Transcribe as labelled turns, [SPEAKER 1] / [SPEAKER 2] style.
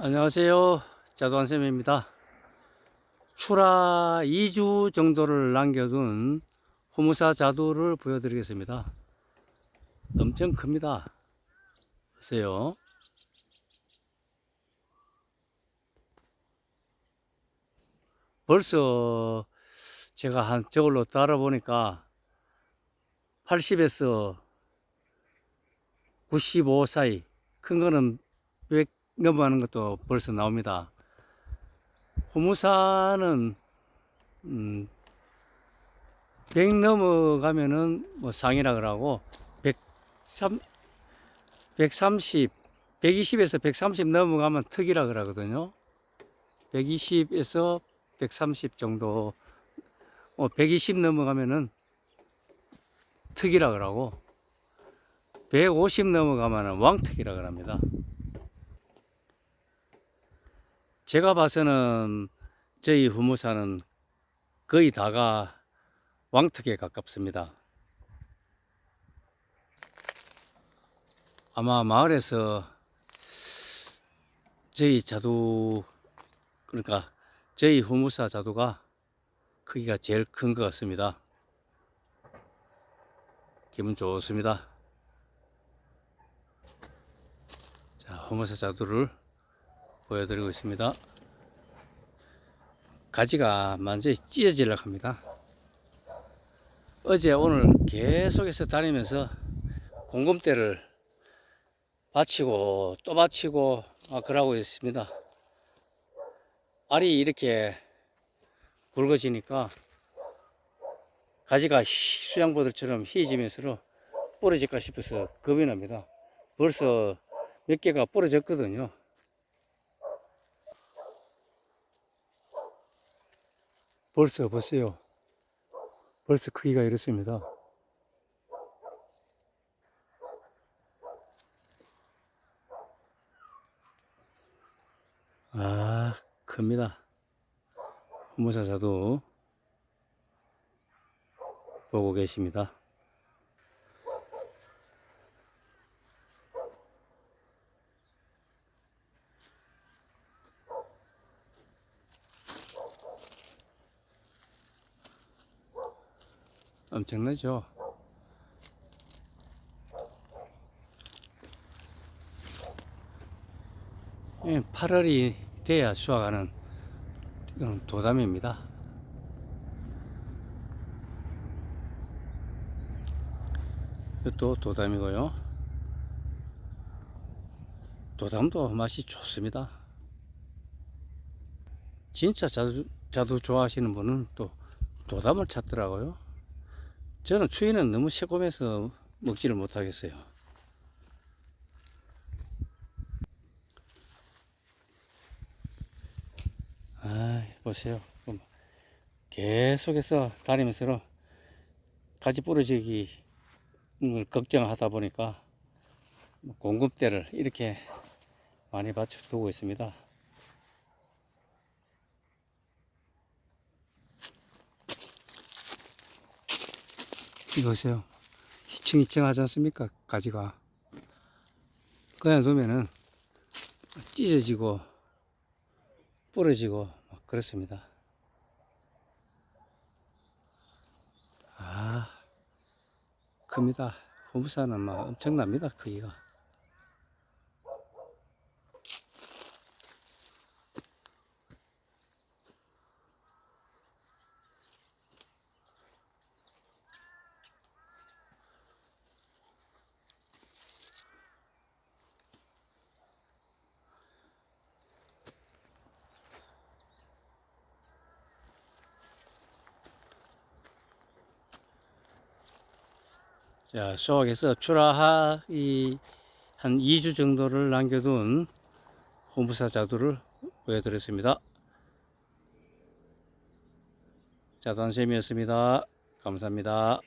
[SPEAKER 1] 안녕하세요. 자도한쌤입니다. 출하 2주 정도를 남겨둔 호무사 자두를 보여드리겠습니다. 엄청 큽니다. 보세요. 벌써 제가 한 저걸로 따라 보니까 80에서 95 사이 큰 거는 100 넘어가는 것도 벌써 나옵니다. 호무사는 음, 100 넘어가면은 뭐 상이라 그러고 103, 130, 120에서 130 넘어가면 특이라 그러거든요. 120에서 130 정도, 어, 120 넘어가면은 특이라 그러고 150 넘어가면은 왕특이라 그럽니다. 제가 봐서는 저희 후무사는 거의 다가 왕특에 가깝습니다. 아마 마을에서 저희 자두 그러니까 저희 후무사 자두가 크기가 제일 큰 것 같습니다. 기분 좋습니다. 자, 후무사 자두를 보여드리고 있습니다. 가지가 완전히 찢어지려고 합니다. 어제 오늘 계속해서 다니면서 공금대를 받치고 또 받치고 아, 그러고 있습니다. 알이 이렇게 굵어지니까 가지가 희- 수양보들처럼 휘지면서 부러질까 싶어서 겁이 납니다. 벌써 몇 개가 부러졌거든요. 벌써 보세요. 벌써 크기가 이렇습니다. 아, 큽니다. 후무사사도 보고 계십니다. 엄청나죠? 예, 8월이 돼야 수확하는 도담입니다. 이것도 도담이고요. 도담도 맛이 좋습니다. 진짜 자두, 자두 좋아하시는 분은 또 도담을 찾더라고요. 저는 추위는 너무 새콤해서 먹지를 못하겠어요. 아, 보세요. 계속해서 다니면서 가지 부러지기 을 걱정하다 보니까 공급대를 이렇게 많이 받쳐두고 있습니다. 이거 보세요. 희청희청하지 않습니까? 가지가. 그냥 두면은 찢어지고 부러지고 막 그렇습니다. 아, 큽니다. 후부산은 막 엄청납니다. 크기가. 자, 수확해서 출하하기 한 2주 정도를 남겨둔 호무사 자두를 보여드렸습니다. 자두한샘이었습니다. 감사합니다.